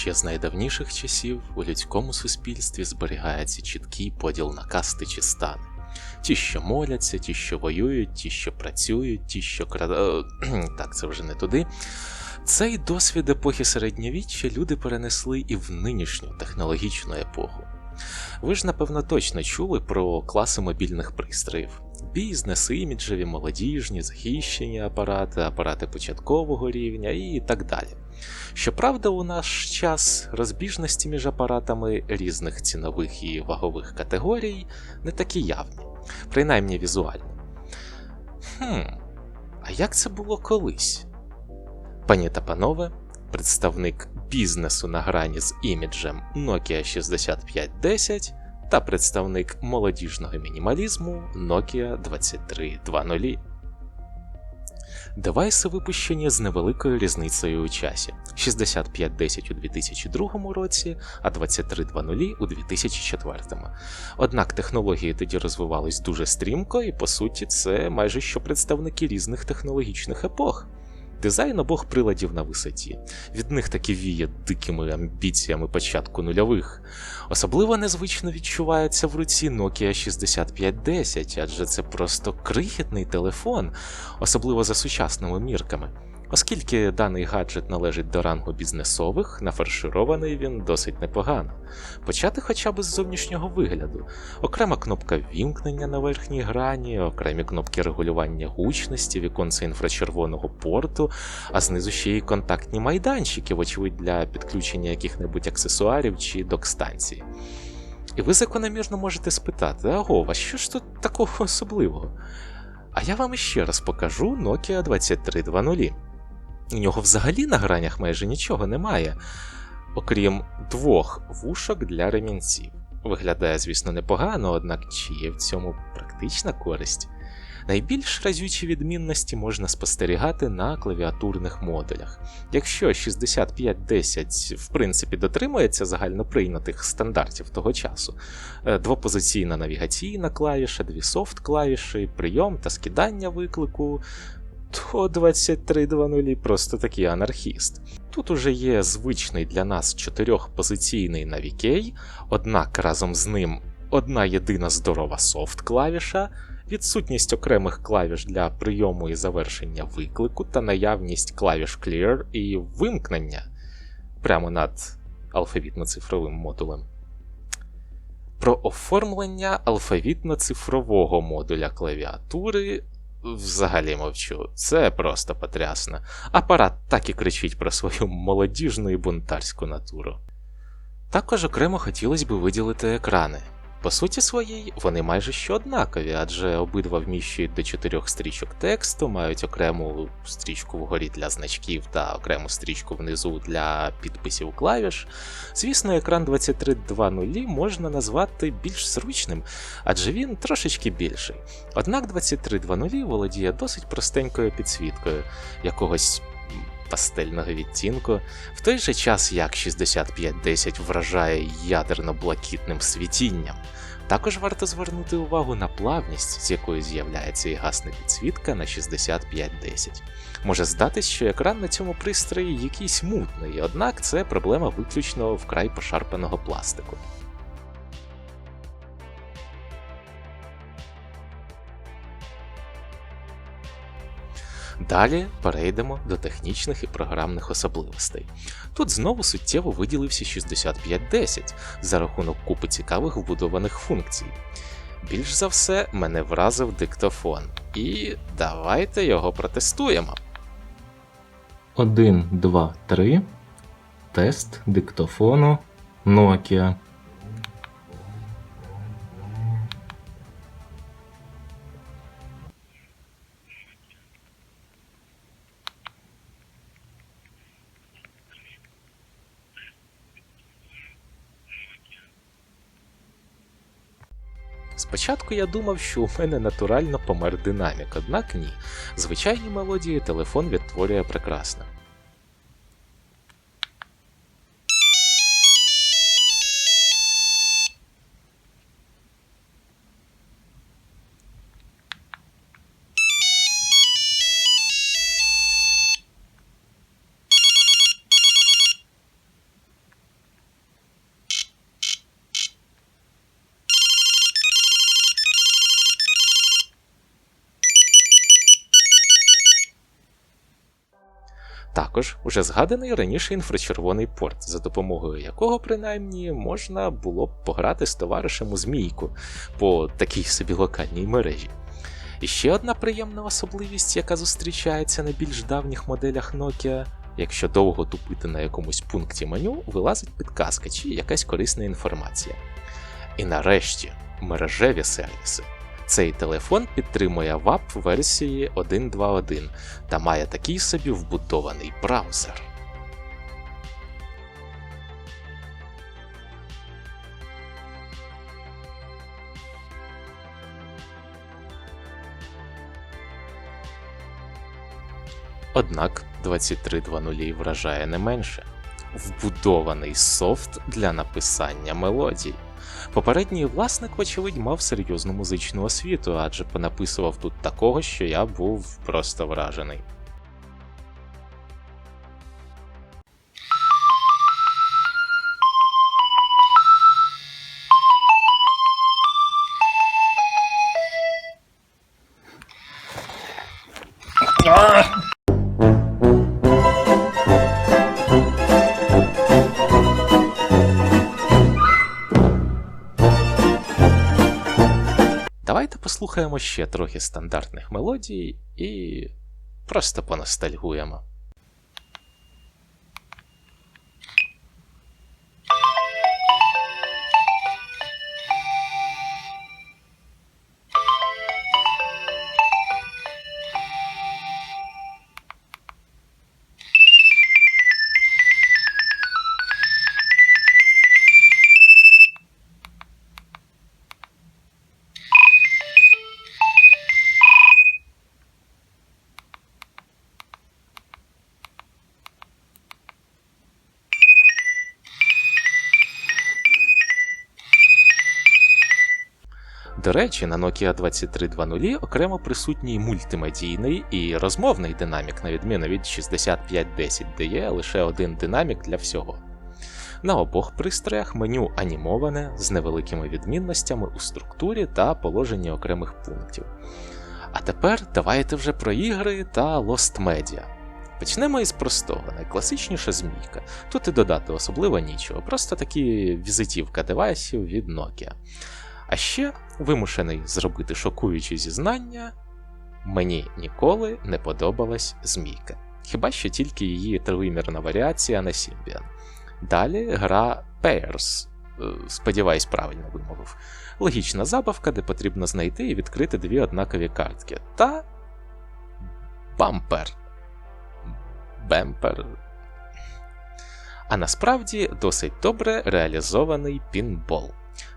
Ще з найдавніших часів у людському суспільстві зберігається чіткий поділ на касти чи стани. Ті, що моляться, ті, що воюють, ті, що працюють, ті, що крада. Так, це вже не туди. Цей досвід епохи середньовіччя люди перенесли і в нинішню технологічну епоху. Ви ж, напевно, точно чули про класи мобільних пристроїв: бізнес, іміджеві, молодіжні, захищені апарати, апарати початкового рівня і так далі. Щоправда, у наш час розбіжності між апаратами різних цінових і вагових категорій не такі явні, принаймні візуально. Хм, а як це було колись? Пані та панове, представник бізнесу на грані з іміджем Nokia 6510 та представник молодіжного мінімалізму Nokia 2320. Девайси випущені з невеликою різницею у часі: 6510 у 2002 році, а 2320 у 2004. Однак технології тоді розвивались дуже стрімко, і по суті, це майже що представники різних технологічних епох. Дизайн обох приладів на висоті. Від них таки віє дикими амбіціями початку нульових. Особливо незвично відчувається в руці Nokia 6510, адже це просто крихітний телефон, особливо за сучасними мірками. Оскільки даний гаджет належить до рангу бізнесових, нафарширований він досить непогано. Почати хоча б з зовнішнього вигляду, окрема кнопка вімкнення на верхній грані, окремі кнопки регулювання гучності, віконце інфрачервоного порту, а знизу ще й контактні майданчики, вочевидь, для підключення яких-небудь аксесуарів чи док-станцій. І ви закономірно можете спитати: Агова, що ж тут такого особливого? А я вам іще раз покажу Nokia 2320. У нього взагалі на гранях майже нічого немає, окрім двох вушок для ремінців. Виглядає, звісно, непогано, однак чи є в цьому практична користь. Найбільш разючі відмінності можна спостерігати на клавіатурних модулях. Якщо 6510 в принципі дотримується загальноприйнятих стандартів того часу, е, двопозиційна навігаційна клавіша, дві софт-клавіші, прийом та скидання виклику, то 23.2.0 просто такий анархіст. Тут уже є звичний для нас чотирьохпозиційний навікей, однак разом з ним одна єдина здорова софт-клавіша, відсутність окремих клавіш для прийому і завершення виклику та наявність клавіш Clear і вимкнення прямо над алфавітно-цифровим модулем. Про оформлення алфавітно-цифрового модуля клавіатури Взагалі мовчу, це просто потрясно. Апарат так і кричить про свою молодіжну і бунтарську натуру. Також окремо хотілося б виділити екрани. По суті своїй, вони майже що однакові, адже обидва вміщують до чотирьох стрічок тексту, мають окрему стрічку вгорі для значків та окрему стрічку внизу для підписів клавіш. Звісно, екран 23.2.0 можна назвати більш зручним, адже він трошечки більший. Однак 23.2.0 володіє досить простенькою підсвіткою якогось. Пастельного відтінку, в той же час як 6510 вражає ядерно-блакитним світінням. Також варто звернути увагу на плавність, з якою з'являється і гасне підсвітка на 6510. Може здатись, що екран на цьому пристрої якийсь мутний, однак це проблема виключно вкрай пошарпаного пластику. Далі перейдемо до технічних і програмних особливостей. Тут знову суттєво виділився 6510 за рахунок купи цікавих вбудованих функцій. Більш за все, мене вразив диктофон. І давайте його протестуємо. 1, 2, 3. Тест диктофону Nokia. Спочатку я думав, що у мене натурально помер динамік, однак ні. Звичайні мелодії телефон відтворює прекрасно. Також уже згаданий раніше інфрачервоний порт, за допомогою якого принаймні можна було б пограти з товаришем у змійку по такій собі локальній мережі. І ще одна приємна особливість, яка зустрічається на більш давніх моделях Nokia. Якщо довго тупити на якомусь пункті меню, вилазить підказка чи якась корисна інформація. І нарешті мережеві сервіси. Цей телефон підтримує WAP версії 1.2.1 та має такий собі вбудований браузер. Однак 23.2.0 вражає не менше вбудований софт для написання мелодій. Попередній власник, вочевидь, мав серйозну музичну освіту, адже понаписував тут такого, що я був просто вражений. Послухаємо ще трохи стандартних мелодій і просто поностальгуємо. До речі, на Nokia 2320 окремо присутній мультимедійний і розмовний динамік, на відміну від 6510, де є лише один динамік для всього. На обох пристроях меню анімоване з невеликими відмінностями у структурі та положенні окремих пунктів. А тепер давайте вже про ігри та Lost Media. Почнемо із простого, найкласичніша змійка. Тут і додати особливо нічого, просто такі візитівка девайсів від Nokia. А ще вимушений зробити шокуючі зізнання, мені ніколи не подобалась змійка. Хіба що тільки її тривимірна варіація на Symbian. Далі гра Pairs, е, сподіваюсь, правильно вимовив. Логічна забавка, де потрібно знайти і відкрити дві однакові картки. Та бампер. Бемпер. А насправді досить добре реалізований пінбол.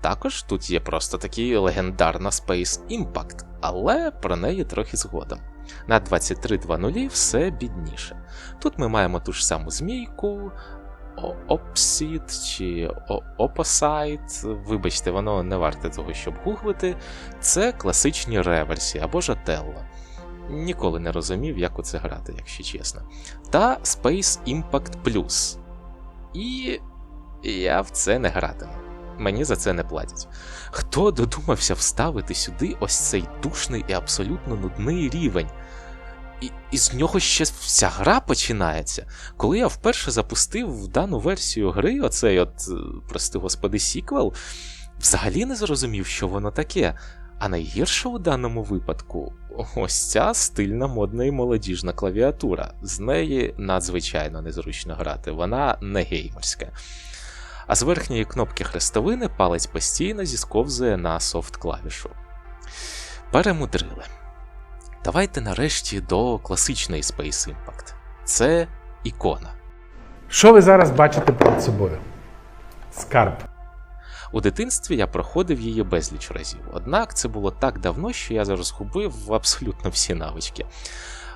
Також тут є просто такий легендарна Space Impact, але про неї трохи згодом. На 23.2.0 все бідніше. Тут ми маємо ту ж саму змійку, Opsit чи Opposite, вибачте, воно не варте того, щоб гуглити. Це класичні реверсі або ж Othello. Ніколи не розумів, як у це грати, якщо чесно. Та Space Impact Plus. І я в це не гратиму мені за це не платять. Хто додумався вставити сюди ось цей душний і абсолютно нудний рівень? І, і з нього ще вся гра починається. Коли я вперше запустив дану версію гри, оцей от, прости господи, сіквел, взагалі не зрозумів, що воно таке. А найгірше у даному випадку ось ця стильна модна і молодіжна клавіатура. З неї надзвичайно незручно грати, вона не геймерська а з верхньої кнопки хрестовини палець постійно зісковзує на софт-клавішу. Перемудрили. Давайте нарешті до класичної Space Impact. Це ікона. Що ви зараз бачите перед собою? Скарб. У дитинстві я проходив її безліч разів, однак це було так давно, що я розгубив абсолютно всі навички.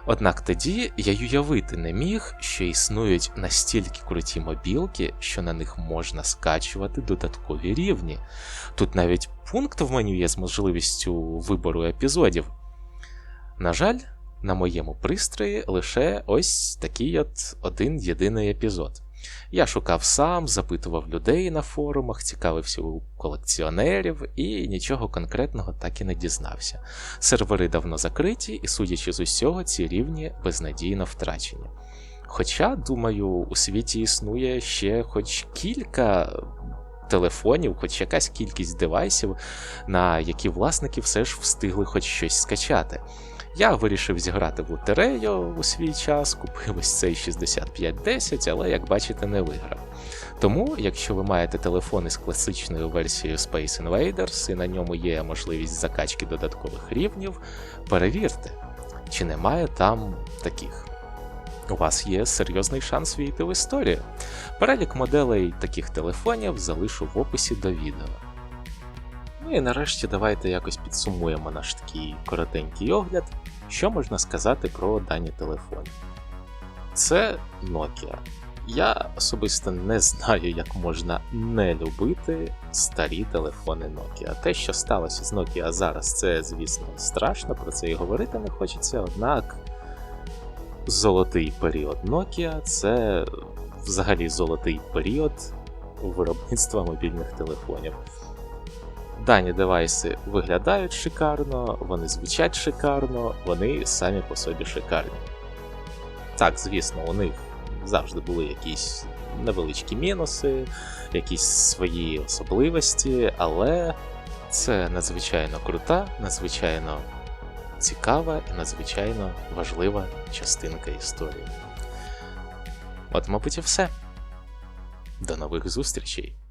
Однак тоді я й уявити не міг, що існують настільки круті мобілки, що на них можна скачувати додаткові рівні. Тут навіть пункт в меню є з можливістю вибору епізодів. На жаль, на моєму пристрої лише ось такий от один єдиний епізод. Я шукав сам, запитував людей на форумах, цікавився у колекціонерів і нічого конкретного так і не дізнався. Сервери давно закриті, і, судячи з усього, ці рівні безнадійно втрачені. Хоча, думаю, у світі існує ще хоч кілька телефонів, хоч якась кількість девайсів, на які власники все ж встигли хоч щось скачати. Я вирішив зіграти в лотерею у свій час, купив ось цей 6510, але, як бачите, не виграв. Тому, якщо ви маєте телефон із класичною версією Space Invaders і на ньому є можливість закачки додаткових рівнів, перевірте, чи немає там таких. У вас є серйозний шанс війти в історію. Перелік моделей таких телефонів залишу в описі до відео. Ну і нарешті давайте якось підсумуємо наш такий коротенький огляд, що можна сказати про дані телефони. Це Nokia. Я особисто не знаю, як можна не любити старі телефони Nokia. Те, що сталося з Nokia зараз, це, звісно, страшно, про це і говорити не хочеться, однак золотий період Nokia це взагалі золотий період виробництва мобільних телефонів. Дані девайси виглядають шикарно, вони звучать шикарно, вони самі по собі шикарні. Так, звісно, у них завжди були якісь невеличкі мінуси, якісь свої особливості, але це надзвичайно крута, надзвичайно цікава і надзвичайно важлива частинка історії. От, мабуть, і все. До нових зустрічей!